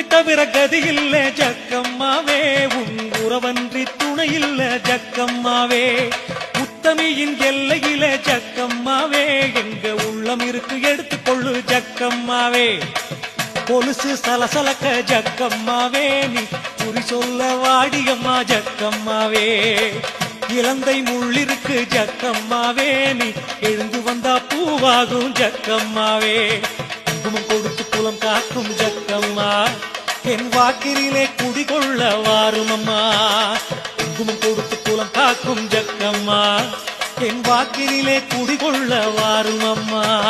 உன்னை தவிர கதி இல்ல ஜக்கம்மாவே. உன் உறவன்றி துணை இல்ல ஜக்கம்மாவே. உத்தமியின் எல்லையில ஜக்கம்மாவே. எங்க உள்ளம் இருக்கு எடுத்துக்கொள்ளு ஜக்கம்மாவே. கொலுசு சலசலக்க ஜக்கம்மாவே. நீ குறி சொல்ல வாடியம்மா ஜக்கம்மாவே. இலந்தை முள்ளிருக்கு ஜக்கம்மாவே. நீ எழுந்து வந்தா பூவாகும் ஜக்கம்மாவே. குங்குமம் கொடுத்து குலம் காக்கும் ஜக்கம்மா. என் வாக்கிலே குடிகொள்ள வாருமம்மா. குங்குமம் கொடுத்து குலம் காக்கும் ஜக்கம்மா. என் வாக்கிலே குடிகொள்ள வாருமம்மா.